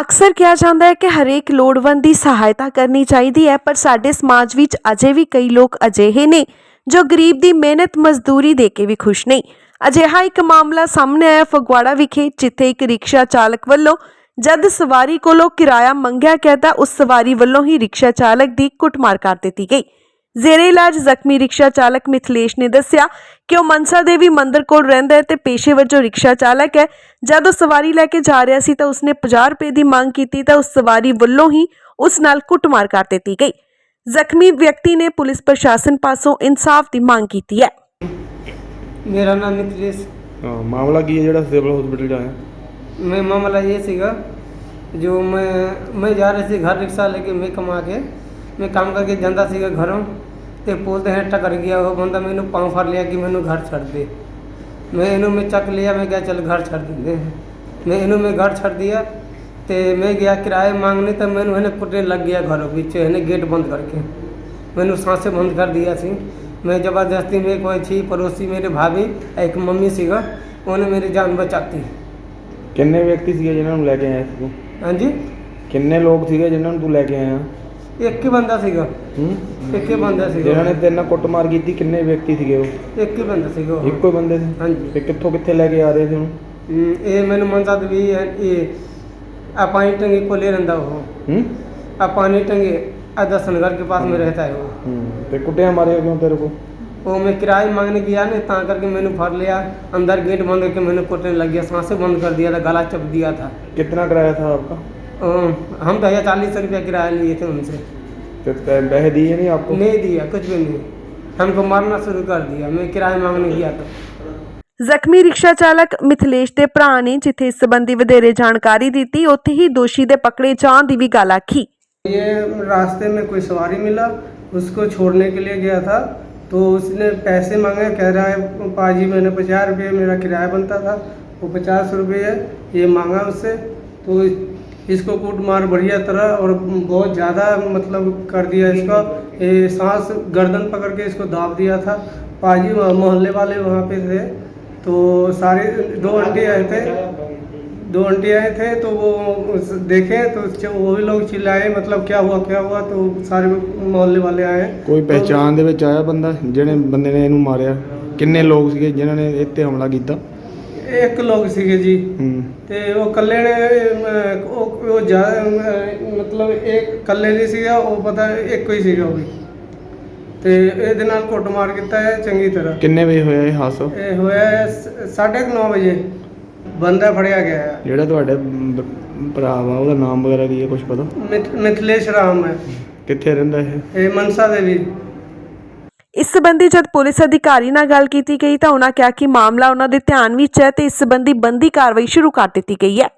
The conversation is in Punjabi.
ਅਕਸਰ ਕਿਹਾ ਜਾਂਦਾ ਹੈ ਕਿ ਹਰੇਕ ਲੋੜਵੰਦ ਦੀ ਸਹਾਇਤਾ ਕਰਨੀ ਚਾਹੀਦੀ ਹੈ, ਪਰ ਸਾਡੇ ਸਮਾਜ ਵਿੱਚ ਅਜੇ ਵੀ ਕਈ ਲੋਕ ਅਜਿਹੇ ਨੇ ਜੋ ਗਰੀਬ ਦੀ ਮਿਹਨਤ, ਮਜ਼ਦੂਰੀ ਦੇ ਕੇ ਵੀ ਖੁਸ਼ ਨਹੀਂ ਅਜਿਹਾ ਇੱਕ ਮਾਮਲਾ ਸਾਹਮਣੇ ਆਇਆ ਫਗਵਾੜਾ ਵਿਖੇ, ਜਿੱਥੇ ਇੱਕ ਰਿਕਸ਼ਾ ਚਾਲਕ ਵੱਲੋਂ ਜਦ ਸਵਾਰੀ ਕੋਲੋਂ ਕਿਰਾਇਆ ਮੰਗਿਆ ਗਿਆ ਤਾਂ ਉਸ ਸਵਾਰੀ ਵੱਲੋਂ ਹੀ ਰਿਕਸ਼ਾ ਚਾਲਕ ਦੀ ਕੁੱਟਮਾਰ ਕਰ ਦਿੱਤੀ ਗਈ। ਜ਼ੇਰੇ ਇਲਾਜ ਜ਼ਖਮੀ ਰਿਕਸ਼ਾ ਚਾਲਕ ਮਿਥਲੇਸ਼ ਨੇ ਦੱਸਿਆ ਕਿ ਉਹ ਮਨਸਾ ਦੇਵੀ ਮੰਦਿਰ ਕੋਲ ਰਹਿੰਦਾ ਹੈ ਤੇ ਪੇਸ਼ੇ ਵਜੋਂ ਰਿਕਸ਼ਾ ਚਾਲਕ ਹੈ ਜਦ ਉਹ ਸਵਾਰੀ ਲੈ ਕੇ ਜਾ ਰਿਹਾ ਸੀ ਤਾਂ ਉਸਨੇ 50 ਰੁਪਏ ਦੀ ਮੰਗ ਕੀਤੀ ਤਾਂ ਉਸ ਸਵਾਰੀ ਵੱਲੋਂ ਹੀ ਉਸ ਨਾਲ ਕੁੱਟਮਾਰ ਕਰ ਦਿੱਤੀ ਗਈ ਜ਼ਖਮੀ ਵਿਅਕਤੀ ਨੇ ਪੁਲਿਸ ਪ੍ਰਸ਼ਾਸਨ ਪਾਸੋਂ ਇਨਸਾਫ ਦੀ ਮੰਗ ਕੀਤੀ ਹੈ ਮੇਰਾ ਨਾਮ ਮਿਤਰੇਸ਼ ਹਾਂ ਮਾਮਲਾ ਕੀ ਹੈ ਜਿਹੜਾ ਸਿਵਲ ਹਸਪੀਟਲ ਚ ਆਇਆ मैं मामला ये सीगा जो मैं मैं जा रही थी घर रिक्शा लेके मैं कमा के ਮੈਂ ਕੰਮ ਕਰਕੇ ਜਾਂਦਾ ਸੀਗਾ ਘਰੋਂ ਤੇ ਪੁਲ ਦੇ ਹੇਠ ਟਕਰ ਗਿਆ ਉਹ ਬੰਦਾ ਮੈਨੂੰ ਪਾਉਂ ਫੜ ਲਿਆ ਕਿ ਮੈਨੂੰ ਘਰ ਛੱਡ ਦੇ। ਮੈਂ ਇਹਨੂੰ ਮੈਂ ਚੱਕ ਲਿਆ ਮੈਂ ਕਿਹਾ ਚੱਲ ਘਰ ਛੱਡ ਦਿੰਦੇ ਮੈਂ ਇਹਨੂੰ ਮੈਂ ਘਰ ਛੱਡ ਦਿਆ ਤੇ ਮੈਂ ਗਿਆ ਕਿਰਾਏ ਮੰਗਨੇ ਤਾਂ ਮੈਨੂੰ ਇਹਨੇ ਕੁੱਟਣ ਲੱਗ ਗਿਆ ਘਰੋਂ ਵਿੱਚ ਇਹਨੇ ਗੇਟ ਬੰਦ ਕਰਕੇ। ਮੈਨੂੰ ਸਾਂਸੇ ਬੰਦ ਕਰ ਦਿਆ ਸੀ। मैं ज़बरदस्ती में कोई थी पड़ोसी मेरे भाभी एक मम्मी ਸੀਗਾ ਉਹਨੇ ਮੇਰੀ ਜਾਨ ਬਚਾਤੀ। ਕਿੰਨੇ ਵਿਅਕਤੀ ਸੀਗੇ ਜਿਨ੍ਹਾਂ ਨੂੰ ਲੈ ਕੇ ਆਇਆ ਸੀ ਤੂੰ? ਹਾਂਜੀ? ਕਿੰਨੇ ਲੋਕ ਸੀਗੇ ਜਿਨ੍ਹਾਂ ਨੂੰ ਤੂੰ ਲੈ ਕੇ ਆਇਆ? एक ही बंदा सीगा ਹੂੰ एक ही बंदा सीगा ਜਿਨ੍ਹਾਂ ਨੇ ਤੇਰੇ ਨਾਲ ਕੁੱਟਮਾਰ ਕੀਤੀ ਕਿੰਨੇ ਵਿਅਕਤੀ ਸੀਗੇ ਉਹ एक ही बंदा सीगा वो। ਇੱਕੋ ਹੀ ਬੰਦੇ ਸੀ हाँ जी ਤੇ ਕਿੱਥੋਂ ਕਿੱਥੇ ਲੈ ਕੇ ਆ ਰਹੇ ਸੀ ਉਹਨੂੰ हम्म, ये मैंने मनसा भी है ये आ पानी टंगी को ले रहा वो ਹੂੰ आ पानी टंगी आ दर्शन घर के पास में रहता है वो ਹੂੰ ਤੇ ਕੁੱਟਿਆ ਮਾਰਿਆ ਕਿਉਂ ਤੇਰੇ को वो मैं किराए मांगने गया ना ता करके मैंने फड़ लिया अंदर गेट बंद करके मैंने कुटने लग गया सांसें बंद कर दिया था गला चप दिया था कितना किराया था आपका अम, हम तो हजार चालीस रुपया किराया लिए थे उनसे तो पै- पैसे दिए नहीं आपको नहीं दिया कुछ भी नहीं हमको मारना शुरू कर दिया मैं किराए मांगने गया था ਜ਼ਖਮੀ ਰਿਕਸ਼ਾ ਚਾਲਕ ਮਿਥਲੇਸ਼ ਦੇ ਭਰਾ ਨੇ ਜਿੱਥੇ ਇਸ ਸੰਬੰਧੀ ਵਧੇਰੇ ਜਾਣਕਾਰੀ ਦਿੱਤੀ ਉੱਥੇ ਹੀ ਦੋਸ਼ੀ ਦੇ ਪਕੜੇ ਜਾਣ ਦੀ ਵੀ ਗੱਲ ਆਖੀ ये रास्ते में कोई सवारी मिला उसको छोड़ने के लिए गया था तो उसने पैसे मांगे कह रहा है पाजी मैंने पचास रुपये मेरा किराया बनता था वो पचास रुपये ये मांगा उससे तो इसको कूट मार बढ़िया तरह और बहुत ज़्यादा मतलब कर दिया इसका ये सांस गर्दन पकड़ के इसको दाब दिया था पाजी मोहल्ले वाले वहाँ पे थे तो सारे दो आंटी आए थे दो आंटी आए थे तो वो उस- देखे तो च- वो भी लोग चिल्लाए मतलब क्या हुआ क्या हुआ तो सारे मोहल्ले वाले आए ਕੋਈ ਪਹਿਚਾਣ ਦੇ ਵਿੱਚ ਆਇਆ ਬੰਦਾ ਜਿਹੜੇ ਬੰਦੇ ਨੇ ਇਹਨੂੰ ਮਾਰਿਆ ਕਿੰਨੇ ਲੋਕ ਸੀਗੇ ਜਿਨ੍ਹਾਂ ਨੇ ਇਹ ਤੇ ਹਮਲਾ ਕੀਤਾ ਇੱਕ ਲੋਕ ਸੀਗੇ ਜੀ। ਹੂੰ। ਤੇ ਉਹ ਕੱਲੇ ਨੇ ਅਮ, ਉਹ ਉਹ ਅਮ, ਮਤਲਬ ਇੱਕ ਕੱਲੇ ਨਹੀਂ ਸੀਗਾ ਉਹ ਪਤਾ ਇੱਕੋ ਹੀ ਸੀਗਾ ਉਹ ਵੀ। ਤੇ ਇਹਦੇ ਨਾਲ ਕੁੱਟਮਾਰ ਕੀਤਾ ਹੈ ਚੰਗੀ ਤਰ੍ਹਾਂ। ਕਿੰਨੇ ਵਜੇ ਹੋਇਆ ਇਹ ਹਾਦਸਾ? ਇਹ ਹੋਇਆ ਹੈ ਸ- ਸਾਢੇ ਕੁ ਨੌ ਵਜੇ। ਬੰਦਾ ਫੜਿਆ ਗਿਆ ਹੈ ਜਿਹੜਾ ਤੁਹਾਡੇ ਬ- ਭਰਾ ਵਾ ਉਹਦਾ ਨਾਮ ਵਗੈਰਾ ਕੀ ਹੈ ਕੁਝ ਪਤਾ? ਮਿਥ- ਮਿਥਿਲੇਸ਼ ਰਾਮ ਹੈ। ਕਿੱਥੇ ਰਹਿੰਦਾ ਇਹ? ਇਹ ਮਨਸਾ ਦੇਵੀ। ਇਸ ਸਬੰਧੀ ਜਦ ਪੁਲਿਸ ਅਧਿਕਾਰੀ ਨਾਲ ਗੱਲ ਕੀਤੀ ਗਈ ਤਾਂ ਉਹਨਾਂ ਕਿਹਾ ਕਿ ਮਾਮਲਾ ਉਹਨਾਂ ਦੇ ਧਿਆਨ ਵਿੱਚ ਹੈ ਤੇ ਇਸ ਸੰਬੰਧੀ ਬੰਦੀ ਕਾਰਵਾਈ ਸ਼ੁਰੂ ਕਰ ਦਿੱਤੀ ਗਈ ਹੈ।